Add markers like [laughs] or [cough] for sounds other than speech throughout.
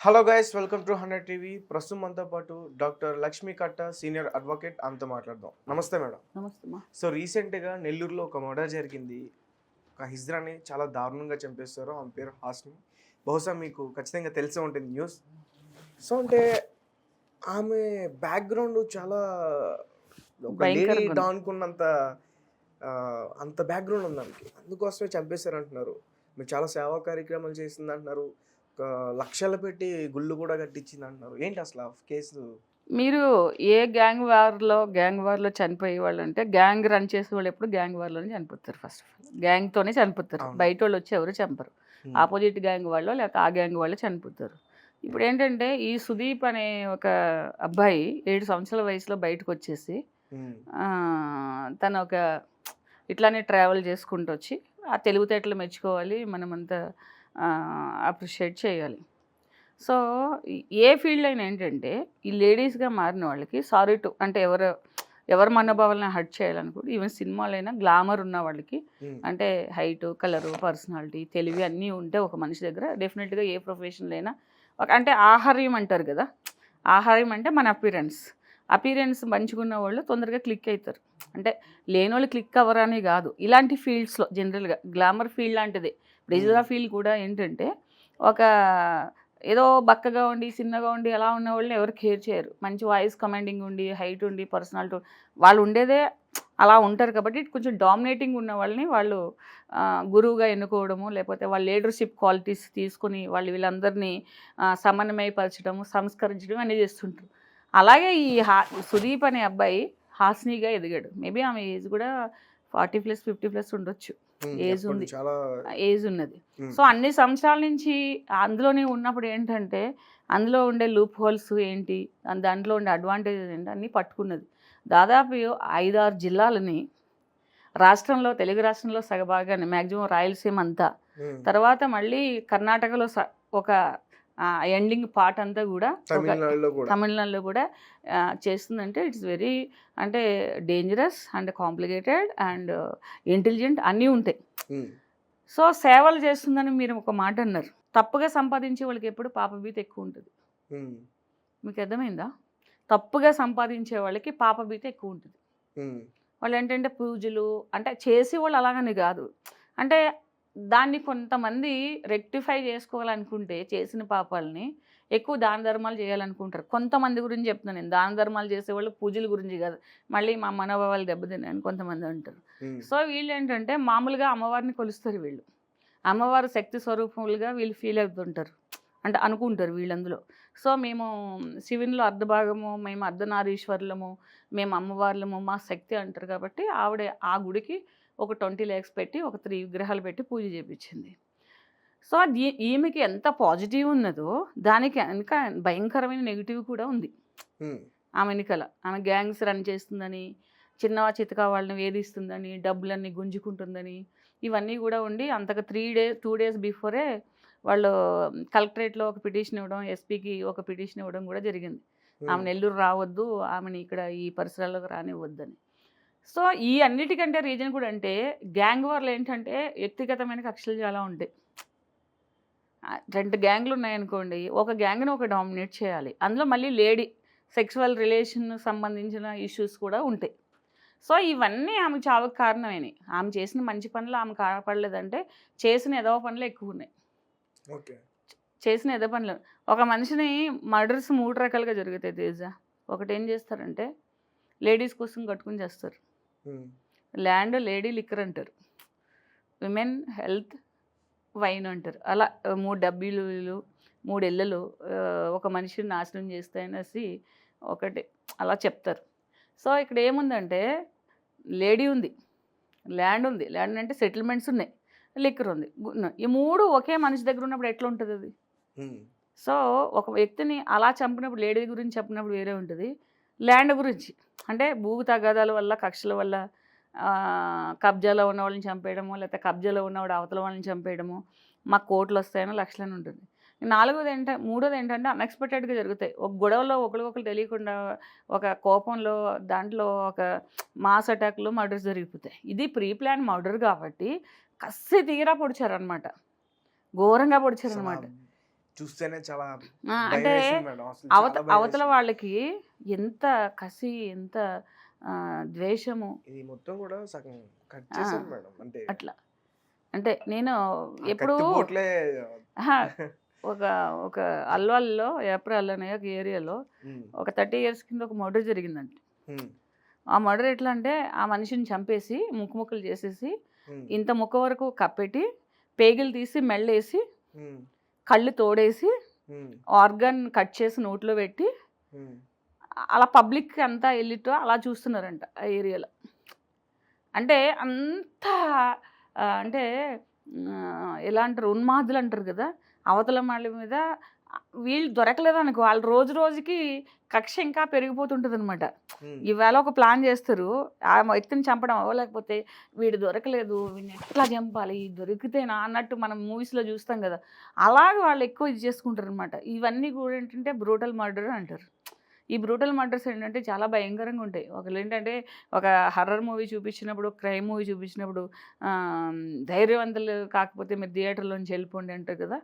Hello guys welcome to hundred TV ప్రస్తుతం మనతో పాటు డాక్టర్ లక్ష్మీ కట్ట సీనియర్ అడ్వకేట్ ఆమెతో మాట్లాడదాం. నమస్తే మేడం. నమస్తే సో రీసెంట్గా నెల్లూరులో ఒక మర్డర్ జరిగింది. ఒక హిజ్రాని చాలా దారుణంగా చంపేస్తారు ఆమె పేరు హాస్ని. బహుశా మీకు ఖచ్చితంగా తెలిసే ఉంటుంది న్యూస్. సో అంటే ఆమె బ్యాక్గ్రౌండ్ చాలా ఒక ఆ, అంత బ్యాక్గ్రౌండ్ ఉంది ఆమెకి. అందుకోసమే చంపేశారు అంటున్నారు మీరు చాలా సేవా కార్యక్రమాలు చేసింది అంటున్నారు లక్షలు పెట్టి గుళ్ళు కూడా కట్టించింది అంటున్నారు ఏంటి అసలు కేసు? మీరు ఏ గ్యాంగ్ వార్లో గ్యాంగ్ వార్లో చనిపోయే వాళ్ళు అంటే గ్యాంగ్ రన్ చేసే వాళ్ళు ఎప్పుడు గ్యాంగ్ వార్లోనే చనిపోతారు ఫస్ట్ ఆఫ్ ఆల్. గ్యాంగ్తోనే చనిపోతారు. బయట వాళ్ళు వచ్చి ఎవరు చంపరు. ఆపోజిట్ గ్యాంగ్ వాళ్ళు లేకపోతే ఆ గ్యాంగ్ వాళ్ళు చనిపోతారు. ఇప్పుడు ఏంటంటే ఈ సుదీప్ అనే ఒక అబ్బాయి ఏడు సంవత్సరాల వయసులో బయటకు వచ్చేసి తను ఒక ఇట్లానే ట్రావెల్ చేసుకుంటూ వచ్చి ఆ తెలివితేటలు మెచ్చుకోవాలి మనమంతా అప్రిషియేట్ చేయాలి. సో ఏ ఫీల్డ్ అయినా ఏంటంటే ఈ లేడీస్గా మారిన వాళ్ళకి సారీ టు అంటే ఎవరు ఎవరి మనోభావాలను హర్ట్ చేయాలనుకుంటే ఈవెన్ సినిమాలైనా గ్లామర్ ఉన్న వాళ్ళకి అంటే హైట్ కలరు పర్సనాలిటీ తెలివి అన్నీ ఉంటే ఒక మనిషి దగ్గర డెఫినెట్గా ఏ ప్రొఫెషన్లో అయినా ఒక అంటే ఆహార్యం అంటారు కదా ఆహార్యం అంటే మన అపీరెన్స్. అపీరెన్స్ మంచిగున్న వాళ్ళు తొందరగా క్లిక్ అవుతారు అంటే లేని వాళ్ళు క్లిక్ అవ్వరని కాదు. ఇలాంటి ఫీల్డ్స్లో జనరల్గా గ్లామర్ ఫీల్డ్ లాంటిది. రిజిలా ఫీల్డ్ కూడా ఏంటంటే ఒక ఏదో బక్కగా ఉండి చిన్నగా ఉండి అలా ఉన్న వాళ్ళని ఎవరు కేర్ చేయరు. మంచి వాయిస్ కమాండింగ్ ఉండి హైట్ ఉండి పర్సనాలిటీ వాళ్ళు ఉండేదే అలా ఉంటారు కాబట్టి కొంచెం డామినేటింగ్ ఉన్న వాళ్ళని వాళ్ళు గురువుగా ఎన్నుకోవడము లేకపోతే వాళ్ళ లీడర్షిప్ క్వాలిటీస్ తీసుకొని వాళ్ళు వీళ్ళందరినీ సమన్వయపరచడము సంస్కరించడం అన్నీ చేస్తుంటారు. అలాగే ఈ హా సుదీప్ అనే అబ్బాయి హాస్నీగా ఎదిగాడు. మేబీ ఆమె ఏజ్ కూడా ఫార్టీ ప్లస్ ఫిఫ్టీ ప్లస్ ఉండొచ్చు. ఏజ్ ఉంది. ఏజ్ ఉన్నది. సో అన్ని సంవత్సరాల నుంచి అందులోనే ఉన్నప్పుడు ఏంటంటే అందులో ఉండే లూప్ హోల్స్ ఏంటి దాంట్లో ఉండే అడ్వాంటేజెస్ ఏంటి అన్నీ పట్టుకున్నది. దాదాపు ఐదారు జిల్లాలని రాష్ట్రంలో తెలుగు రాష్ట్రంలో సగభాగాన్ని మ్యాక్సిమం రాయలసీమ అంతా. తర్వాత మళ్ళీ కర్ణాటకలో స- ఒక ఎండింగ్ పార్ట్ అంతా కూడా తమిళనాడులో కూడా. చేస్తుందంటే ఇట్స్ వెరీ అంటే dangerous and complicated and intelligent అన్నీ ఉంటాయి. సో సేవలు చేస్తుందని మీరు ఒక మాట అన్నారు. తప్పుగా సంపాదించే వాళ్ళకి ఎప్పుడు పాపభీతి ఎక్కువ ఉంటుంది. మీకు అర్థమైందా? తప్పుగా సంపాదించే వాళ్ళకి పాపభీతి ఎక్కువ ఉంటుంది. వాళ్ళు ఏంటంటే పూజలు అంటే చేసే వాళ్ళు అలాగని కాదు. అంటే దాన్ని కొంతమంది రెక్టిఫై చేసుకోవాలనుకుంటే చేసిన పాపాలని ఎక్కువ దాన ధర్మాలు చేయాలనుకుంటారు. కొంతమంది గురించి చెప్తున్నాను నేను. దాన ధర్మాలు చేసేవాళ్ళు పూజల గురించి కాదు. మళ్ళీ మా మనోభావాలు దెబ్బతిన్నాయని కొంతమంది అంటారు. సో వీళ్ళు ఏంటంటే మామూలుగా అమ్మవారిని కొలుస్తారు వీళ్ళు. అమ్మవారు శక్తి స్వరూపములుగా వీళ్ళు ఫీల్ అవుతుంటారు. అంటే అనుకుంటారు వీళ్ళందులో. సో మేము శివునిలో అర్ధభాగము మేము అర్ధనారీశ్వరులము మేము అమ్మవార్లము మా శక్తి అంటారు కాబట్టి ఆవిడ ఆ గుడికి ఒక ట్వంటీ ల్యాక్స్ పెట్టి ఒక త్రీ విగ్రహాలు పెట్టి పూజ చేపించింది. సో అది ఈమెకి ఎంత పాజిటివ్ ఉన్నదో దానికి ఇంకా భయంకరమైన నెగిటివ్ కూడా ఉంది. ఆమె వెనుకల. ఆమె గ్యాంగ్స్ రన్ చేస్తుందని చిన్న చితక వాళ్ళని వేధిస్తుందని డబ్బులన్నీ గుంజుకుంటుందని ఇవన్నీ కూడా ఉండి అంతకు త్రీ డే టూ డేస్ బిఫోరే వాళ్ళు కలెక్టరేట్లో ఒక పిటిషన్ ఇవ్వడం ఎస్పీకి ఒక పిటిషన్ ఇవ్వడం కూడా జరిగింది. ఆమె నెల్లూరు రావద్దు ఆమెని ఇక్కడ ఈ పరిసరాల్లోకి రానివ్వద్దని. సో ఈ అన్నిటికంటే రీజన్ కూడా అంటే గ్యాంగ్ వార్లు ఏంటంటే వ్యక్తిగతమైన కక్షలు చాలా ఉంటాయి. రెండు గ్యాంగ్లు ఉన్నాయనుకోండి ఒక గ్యాంగ్ని ఒక డామినేట్ చేయాలి. అందులో మళ్ళీ లేడీ సెక్సువల్ రిలేషన్ సంబంధించిన ఇష్యూస్ కూడా ఉంటాయి. సో ఇవన్నీ ఆమె చావుకు కారణమైనవి ఆమె చేసిన మంచి పనులు ఆమె కాపాడలేదంటే చేసిన ఎదవ పనులు ఎక్కువ ఉన్నాయి ఓకే. చేసిన ఎద పనులు. ఒక మనిషిని మర్డర్స్ మూడు రకాలుగా జరుగుతాయి తేజ. ఒకటి ఏం చేస్తారంటే లేడీస్ కోసం కట్టుకుని చేస్తారు. ల్యాండ్ లేడీ లిక్కర్ అంటారు. విమెన్ హెల్త్ వైన్ అంటారు. అలా మూడు డబ్బీలు మూడు ఇళ్ళలు ఆ, ఒక మనిషిని నాశనం చేస్తాయనేసి ఒకటి అలా చెప్తారు. సో ఇక్కడ ఏముందంటే లేడీ ఉంది ల్యాండ్ ఉంది. ల్యాండ్ అంటే సెటిల్మెంట్స్ ఉన్నాయి లిక్కర్ ఉంది. ఈ మూడు ఒకే మనిషి దగ్గర ఉన్నప్పుడు ఎట్లా ఉంటుంది అది? సో ఒక వ్యక్తిని అలా చంపినప్పుడు లేడీ గురించి చెప్పినప్పుడు వేరే ఉంటుంది. ల్యాండ్ గురించి. అంటే భూ తగాదాల వల్ల కక్షల వల్ల కబ్జాలో ఉన్న వాళ్ళని చంపేయడము లేకపోతే కబ్జాలో ఉన్నవాడు అవతల వాళ్ళని చంపేయడము మాకు కోట్లు వస్తాయని లక్షలని ఉంటుంది. నాలుగోది ఏంటంటే మూడోది ఏంటంటే అన్ఎక్స్పెక్టెడ్గా జరుగుతాయి. ఒక గొడవలో ఒకరికొకరు తెలియకుండా ఒక కోపంలో దాంట్లో ఒక మాస్ అటాక్లు మర్డర్స్ జరిగిపోతాయి. ఇది ప్రీ ప్లాన్ మర్డర్ కాబట్టి కసి తీరా పొడిచారనమాట ఘోరంగా పొడిచారనమాట చూస్తేనే చాలా అంటే అవత అవతల. వాళ్ళకి ఎంత కసి ఎంత ద్వేషము. ఇది మొత్తం కూడా సగం కట్ చేశారు మేడం అంటే అట్లా. అంటే నేను ఎప్పుడు ఒక ఒక అల్వాల్లో ఏప్రిల్ అనే ఒక ఏరియాలో ఒక థర్టీ ఇయర్స్ కింద ఒక మర్డర్ జరిగిందండి ఆ మర్డర్ ఎట్లా అంటే ఆ మనిషిని చంపేసి ముక్కు ముక్కలు చేసేసి ఇంత ముక్క వరకు కప్పెట్టి పేగులు తీసి మెళ్ళేసి కళ్ళు తోడేసి ఆర్గాన్ కట్ చేసి నోట్లో పెట్టి అలా పబ్లిక్ అంతా వెళ్ళితో అలా చూస్తున్నారంట ఆ ఏరియాలో. అంటే అంత అంటే ఎలా అంటారు ఉన్మాదులు అంటారు కదా అవతల వాళ్ళ మీద వీళ్ళు దొరకలేదు అనుకో వాళ్ళు రోజు రోజుకి కక్ష ఇంకా పెరిగిపోతుంటుంది అనమాట ఇవాళ ఒక ప్లాన్ చేస్తారు ఆ వ్యక్తిని చంపడం అవ్వలేకపోతే వీడు దొరకలేదు వీడిని ఎట్లా చంపాలి దొరికితేనా అన్నట్టు మనం మూవీస్లో చూస్తాం కదా అలాగే వాళ్ళు ఎక్కువ ఇది చేసుకుంటారు అనమాట ఇవన్నీ కూడా ఏంటంటే బ్రూటల్ మర్డర్ అంటారు. ఈ బ్రూటల్ మర్డర్స్ ఏంటంటే చాలా భయంకరంగా ఉంటాయి. ఒకళ్ళు ఏంటంటే ఒక హర్రర్ మూవీ చూపించినప్పుడు క్రైమ్ మూవీ చూపించినప్పుడు ధైర్యవంతులు కాకపోతే మీరు థియేటర్లోంచి వెళ్ళిపోండి అంటారు కదా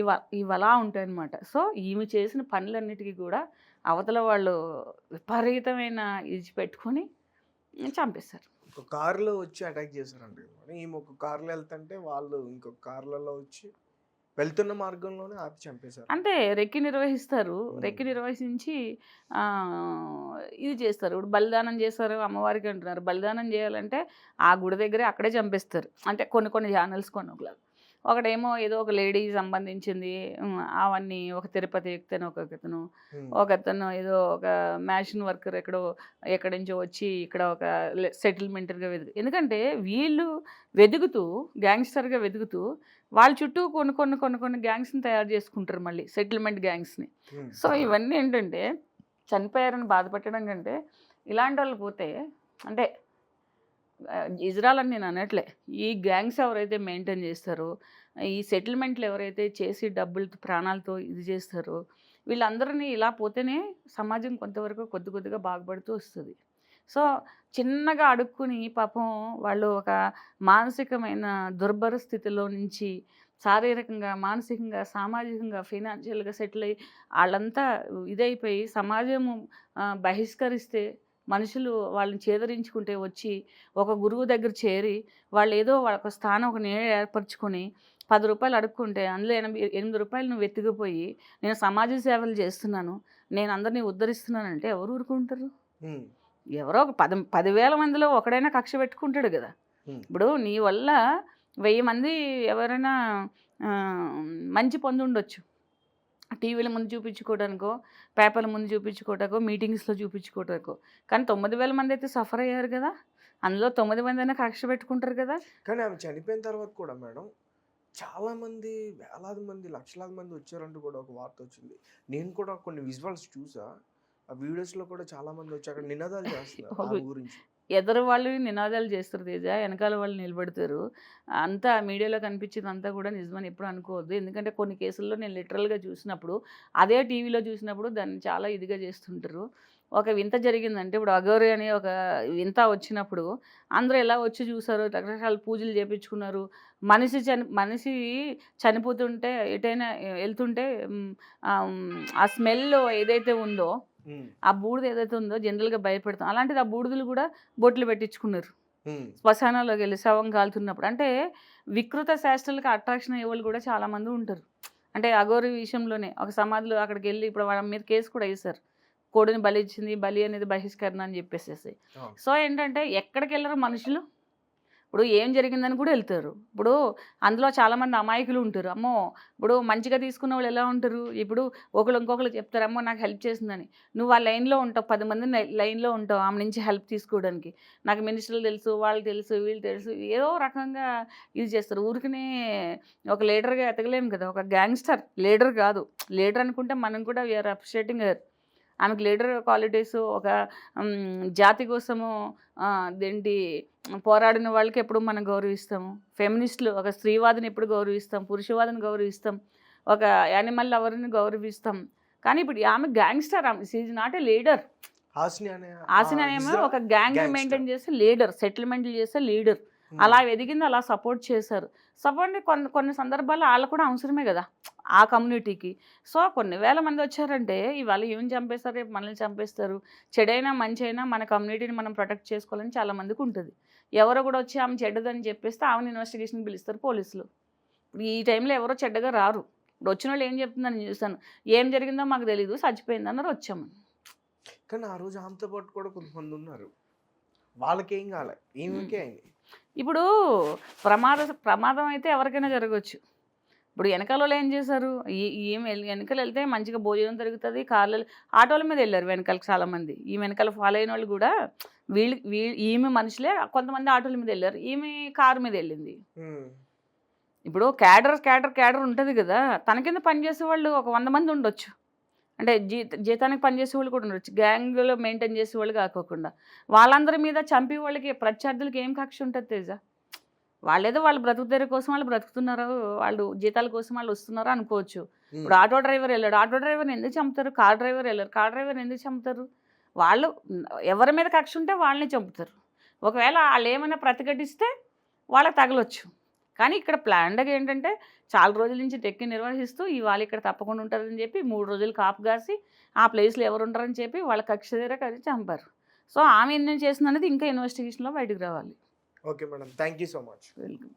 ఇవ ఇవి అలా ఉంటాయి అనమాట సో ఈమె చేసిన పనులన్నిటికీ కూడా అవతల వాళ్ళు విపరీతమైన ఇది పెట్టుకొని చంపేస్తారు ఒక కారులో వచ్చి అటాక్ చేశారండి ఈమె ఒక కారులో వెళ్తుంటే వాళ్ళు ఇంకొక కార్లలో వచ్చి వెళ్తున్న మార్గంలోనే ఆపి చంపేశారు. అంటే రెక్కి నిర్వహిస్తారు. రెక్కి నిర్వహించి ఇది చేస్తారు. ఇప్పుడు బలిదానం చేస్తారు అమ్మవారికి అంటున్నారు. బలిదానం చేయాలంటే ఆ గుడి దగ్గరే అక్కడే చంపేస్తారు. అంటే కొన్ని కొన్ని ఛానల్స్ కొన్ని ఒకలాగా. ఒకటేమో ఏదో ఒక లేడీ సంబంధించింది అవన్నీ ఒక తిరుపతి వ్యక్తి అని ఒక అతను ఉమ్, ఒక అతను ఏదో ఒక మ్యాషన్ వర్కర్ ఎక్కడో ఎక్కడి నుంచో వచ్చి ఇక్కడ ఒక సెటిల్మెంటర్గా వెతుకు ఎందుకంటే వీళ్ళు వెతుకుతూ గ్యాంగ్స్టర్గా వెతుకుతూ వాళ్ళ చుట్టూ కొన్ని కొన్ని కొన్ని కొన్ని గ్యాంగ్స్ని తయారు చేసుకుంటారు మళ్ళీ సెటిల్మెంట్ గ్యాంగ్స్ని. సో ఇవన్నీ ఏంటంటే చనిపోయారని బాధపెట్టడం కంటే ఇలాంటి వాళ్ళు పోతే అంటే ఇజ్రాయల్ అని నేను అనట్లే. ఈ గ్యాంగ్స్ ఎవరైతే మెయింటైన్ చేస్తారో ఈ సెటిల్మెంట్లు ఎవరైతే చేసి డబ్బులతో ప్రాణాలతో ఇది చేస్తారో వీళ్ళందరినీ ఇలా పోతేనే సమాజం కొంతవరకు కొద్ది కొద్దిగా బాగుపడుతూ వస్తుంది. సో చిన్నగా అడుక్కుని పాపం వాళ్ళు ఒక మానసికమైన దుర్భర స్థితిలో నుంచి శారీరకంగా మానసికంగా సామాజికంగా ఫైనాన్షియల్గా సెటిల్ అయ్యి వాళ్ళంతా ఇదైపోయి సమాజము బహిష్కరిస్తే మనుషులు వాళ్ళని చేదరించుకుంటే వచ్చి ఒక గురువు దగ్గర చేరి వాళ్ళు ఏదో వాళ్ళ స్థానం ఒక నీడ ఏర్పరచుకొని పది రూపాయలు అడుక్కుంటే అందులో ఎనిమిది ఎనిమిది రూపాయలు నువ్వు వెతికిపోయి నేను సమాజ సేవలు చేస్తున్నాను నేను అందరినీ ఉద్ధరిస్తున్నానంటే ఎవరు ఊరుకుంటారు? ఎవరో ఒక పది పదివేల మందిలో ఒకడైనా కక్ష పెట్టుకుంటాడు కదా. ఇప్పుడు నీ వల్ల వెయ్యి మంది ఎవరైనా మంచి పొంది ఉండొచ్చు. టీవీల ముందు చూపించుకోవడానికో పేపర్ల ముందు చూపించుకోవటానికో మీటింగ్స్లో చూపించుకోవటానికో కానీ తొమ్మిది వేల మంది అయితే సఫర్ అయ్యారు కదా! అందులో తొమ్మిది మంది అయినా కక్ష పెట్టుకుంటారు కదా! కానీ ఆమె చనిపోయిన తర్వాత కూడా మేడం చాలా మంది వేలాది మంది లక్షలాది మంది వచ్చారంటూ కూడా ఒక వార్త వచ్చింది. నేను కూడా కొన్ని విజువల్స్ చూసా. ఆ వీడియోస్లో కూడా చాలా మంది వచ్చి అక్కడ నినాదాలు [laughs] చేస్తున్నారు గురించి. ఎదరు వాళ్ళు నినాదాలు చేస్తారు తేజ వెనకాల వాళ్ళు నిలబెడతారు. అంతా మీడియాలో కనిపించింది అంతా కూడా నిజమని ఎప్పుడు అనుకోవద్దు. ఎందుకంటే కొన్ని కేసుల్లో నేను లిటరల్గా చూసినప్పుడు అదే టీవీలో చూసినప్పుడు దాన్ని చాలా ఇదిగా చేస్తుంటారు. ఒక వింత జరిగిందంటే ఇప్పుడు అగోరి అనే ఒక వింత వచ్చినప్పుడు అందరూ ఎలా వచ్చి చూసారు? రకరకాల పూజలు చేపించుకున్నారు. మనిషి చని మనిషి చనిపోతుంటే ఎటైనా వెళ్తుంటే ఆ, స్మెల్ ఏదైతే ఉందో ఆ బూడిద ఏదైతే ఉందో జనరల్గా భయపెడతాం. అలాంటిది ఆ బూడిదలు కూడా బొట్లు పెట్టించుకున్నారు. శ్మశానాల్లోకి వెళ్ళి శవం కాలుతున్నప్పుడు అంటే వికృత శాస్త్రాలకు అట్రాక్షన్ అయ్యే వాళ్ళు కూడా చాలామంది ఉంటారు. అంటే అఘోరి విషయంలోనే ఒక సమాధిలో అక్కడికి వెళ్ళి ఇప్పుడు వాళ్ళ మీద కేసు కూడా వేశారు. కోడిని బలి ఇచ్చింది బలి అనేది బహిష్కరణ అని చెప్పేసేసి. సో ఏంటంటే ఎక్కడికి వెళ్ళరు మనుషులు? ఇప్పుడు ఏం జరిగిందని కూడా వెళ్తారు. ఇప్పుడు అందులో చాలామంది అమాయకులు ఉంటారు. అమ్మో! ఇప్పుడు మంచిగా తీసుకున్న వాళ్ళు ఎలా ఉంటారు? ఇప్పుడు ఒకళ్ళు ఇంకొకరు చెప్తారు అమ్మో! నాకు హెల్ప్ చేసిందని. నువ్వు ఆ లైన్లో ఉంటావు. పది మంది లైన్లో ఉంటావు ఆమె నుంచి హెల్ప్ తీసుకోవడానికి. నాకు మినిస్టర్లు తెలుసు వాళ్ళు తెలుసు వీళ్ళు తెలుసు ఏదో రకంగా ఇది చేస్తారు. ఊరికనే ఒక లీడర్గా ఎతకలేము కదా. ఒక గ్యాంగ్స్టర్ లీడర్ కాదు. లీడర్ అనుకుంటే మనం కూడా వీఆర్ అప్రిషియేటింగ్ హర్ ఆమెకు లీడర్ క్వాలిటీస్ ఒక జాతి కోసము ఆ, అదేంటి పోరాడిన వాళ్ళకి ఎప్పుడు మనం గౌరవిస్తాము. ఫెమినిస్టులు ఒక స్త్రీవాదిని ఎప్పుడు గౌరవిస్తాం పురుషవాదిని గౌరవిస్తాం ఒక యానిమల్ లవర్ని గౌరవిస్తాం. కానీ ఇప్పుడు ఆమె గ్యాంగ్స్టర్ ఆమె is not a leader. Hasini ఒక గ్యాంగ్. మెయింటైన్ చేసే లీడర్ సెటిల్మెంట్లు చేసే లీడర్. అలా ఎదిగింది అలా సపోర్ట్ చేశారు. సపోర్ట్ కొన్ని కొన్ని సందర్భాల్లో వాళ్ళు కూడా అవసరమే కదా ఆ కమ్యూనిటీకి. సో కొన్ని వేల మంది వచ్చారంటే ఇవాళ ఏం చంపేస్తారు రేపు మనల్ని చంపేస్తారు. చెడైనా మంచి అయినా మన కమ్యూనిటీని మనం ప్రొటెక్ట్ చేసుకోవాలని చాలా మందికి ఉంటుంది. ఎవరో కూడా వచ్చి ఆమె చెడ్డదని చెప్పేస్తే ఆమెను ఇన్వెస్టిగేషన్ పిలుస్తారు పోలీసులు. ఇప్పుడు ఈ టైంలో ఎవరో చెడ్డగా రారు. ఇప్పుడు వచ్చిన వాళ్ళు ఏం చెప్తుందని చూస్తాను ఏం జరిగిందో మాకు తెలియదు చచ్చిపోయింది అన్నారు వచ్చాము. కానీ ఆ రోజు ఆమెతో పాటు కూడా కొంతమంది ఉన్నారు. వాళ్ళకేం కాలే ఈమెకే అయింది. ఇప్పుడు ప్రమాద ప్రమాదం అయితే ఎవరికైనా జరగవచ్చు ఇప్పుడు వెనకాల వాళ్ళు ఏం చేశారు? ఈ- ఈమె వెనకాల వెళ్తే మంచిగా భోజనం దొరుకుతుంది కార్లు ఆటోల మీద వెళ్ళారు వెనకాల చాలామంది. ఈ వెనకాల ఫాలో అయిన వాళ్ళు కూడా వీళ్ళు వీళ్ళు ఈమె మనుషులే కొంతమంది ఆటోల మీద వెళ్ళారు ఈమె కారు మీద వెళ్ళింది. ఇప్పుడు క్యాడర్ క్యాడర్ క్యాడర్ ఉంటుంది కదా తన కింద పనిచేసే వాళ్ళు ఒక వంద మంది ఉండొచ్చు. అంటే జీ జీతానికి పనిచేసే వాళ్ళు కూడా ఉండొచ్చు. గ్యాంగ్లో మెయింటైన్ చేసే వాళ్ళు కాకోకుండా. వాళ్ళందరి మీద చంపే వాళ్ళకి ప్రత్యర్థులకి ఏం కక్ష ఉంటుంది తేజ వాళ్ళేదో వాళ్ళు బ్రతుకుతారు కోసం వాళ్ళు బ్రతుకుతున్నారు వాళ్ళు జీతాల కోసం వాళ్ళు వస్తున్నారు అనుకోవచ్చు. ఇప్పుడు ఆటో డ్రైవర్ వెళ్ళాడు. ఆటో డ్రైవర్ని ఎందుకు చంపుతారు? కార్ డ్రైవర్ వెళ్ళారు. కార్ డ్రైవర్ని ఎందుకు చంపుతారు? వాళ్ళు ఎవరి మీద కక్ష ఉంటే వాళ్ళని చంపుతారు. ఒకవేళ వాళ్ళు ఏమైనా ప్రతిఘటిస్తే వాళ్ళకి తగలొచ్చు. కానీ ఇక్కడ ప్లాన్డ్గా ఏంటంటే చాలా రోజుల నుంచి టెక్కి నిర్వహిస్తూ ఇవాళ ఇక్కడ తప్పకుండా ఉంటారని చెప్పి మూడు రోజులు కాపు కాసి ఆ ప్లేస్లో ఎవరు ఉంటారని చెప్పి వాళ్ళ కక్ష దగ్గర కలిసి చంపారు. సో ఆమె ఎన్ని చేసిందనేది ఇంకా ఇన్వెస్టిగేషన్లో బయటకు రావాలి. Okay madam. Thank you so much. Welcome.